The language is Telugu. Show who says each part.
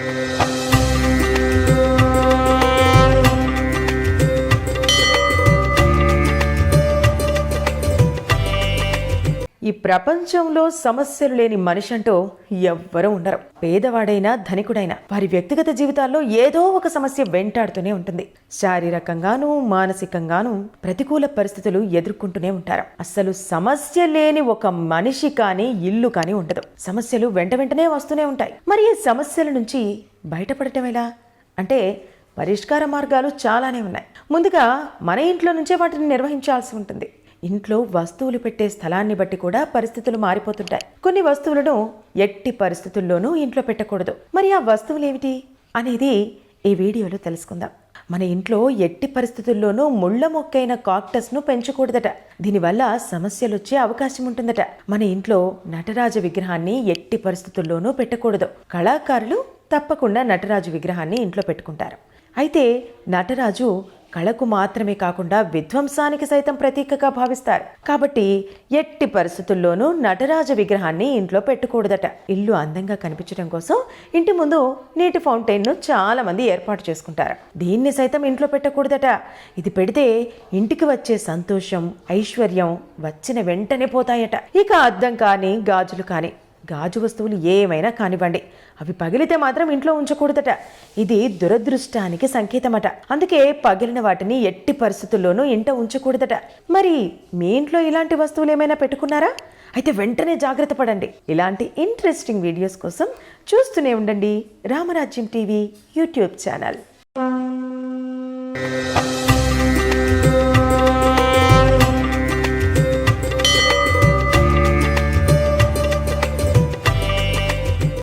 Speaker 1: Música ఈ ప్రపంచంలో సమస్యలు లేని మనిషి అంటూ ఎవ్వరూ ఉండరు. పేదవాడైనా ధనికుడైనా వారి వ్యక్తిగత జీవితాల్లో ఏదో ఒక సమస్య వెంటాడుతూనే ఉంటుంది. శారీరకంగానూ మానసికంగానూ ప్రతికూల పరిస్థితులు ఎదుర్కొంటూనే ఉంటారు. అస్సలు సమస్య లేని ఒక మనిషి కానీ ఇల్లు కానీ ఉండదు. సమస్యలు వెంట వెంటనే వస్తూనే ఉంటాయి. మరి ఈ సమస్యల నుంచి బయటపడటం ఎలా? అంటే పరిష్కార మార్గాలు చాలానే ఉన్నాయి. ముందుగా మన ఇంట్లో నుంచే వాటిని నిర్వహించాల్సి ఉంటుంది. ఇంట్లో వస్తువులు పెట్టే స్థలాన్ని బట్టి కూడా పరిస్థితులు మారిపోతుంటాయి. కొన్ని వస్తువులను ఎట్టి పరిస్థితుల్లోనూ ఇంట్లో పెట్టకూడదు. మరి ఆ వస్తువులు ఏమిటి అనేది ఈ వీడియోలో తెలుసుకుందాం. మన ఇంట్లో ఎట్టి పరిస్థితుల్లోనూ ముళ్ళ మొక్కైన కాక్టస్ను పెంచకూడదట. దీనివల్ల సమస్యలు వచ్చే అవకాశం ఉంటుందట మన ఇంట్లో నటరాజ విగ్రహాన్ని ఎట్టి పరిస్థితుల్లోనూ పెట్టకూడదు. కళాకారులు తప్పకుండా నటరాజు విగ్రహాన్ని ఇంట్లో పెట్టుకుంటారు. అయితే నటరాజు కళకు మాత్రమే కాకుండా విధ్వంసానికి సైతం ప్రతీకగా భావిస్తారు. కాబట్టి ఎట్టి పరిస్థితుల్లోనూ నటరాజ విగ్రహాన్ని ఇంట్లో పెట్టకూడదట. ఇల్లు అందంగా కనిపించడం కోసం ఇంటి ముందు నీటి ఫౌంటైన్ను చాలా మంది ఏర్పాటు చేసుకుంటారు. దీన్ని సైతం ఇంట్లో పెట్టకూడదట. ఇది పెడితే ఇంటికి వచ్చే సంతోషం ఐశ్వర్యం వచ్చిన వెంటనే పోతాయట. ఇక అద్దం కానీ గాజులు కానీ గాజు వస్తువులు ఏమైనా కానివ్వండి. అవి పగిలితే మాత్రం ఇంట్లో ఉంచకూడదట. ఇది దురదృష్టానికి సంకేతమట. అందుకే పగిలిన వాటిని ఎట్టి పరిస్థితుల్లోనూ ఇంట ఉంచకూడదట. మరి మీ ఇంట్లో ఇలాంటి వస్తువులు ఏమైనా పెట్టుకున్నారా? అయితే వెంటనే జాగ్రత్త పడండి. ఇలాంటి ఇంట్రెస్టింగ్ వీడియోస్ కోసం చూస్తూనే ఉండండి రామరాజ్యం టీవీ యూట్యూబ్ ఛానల్.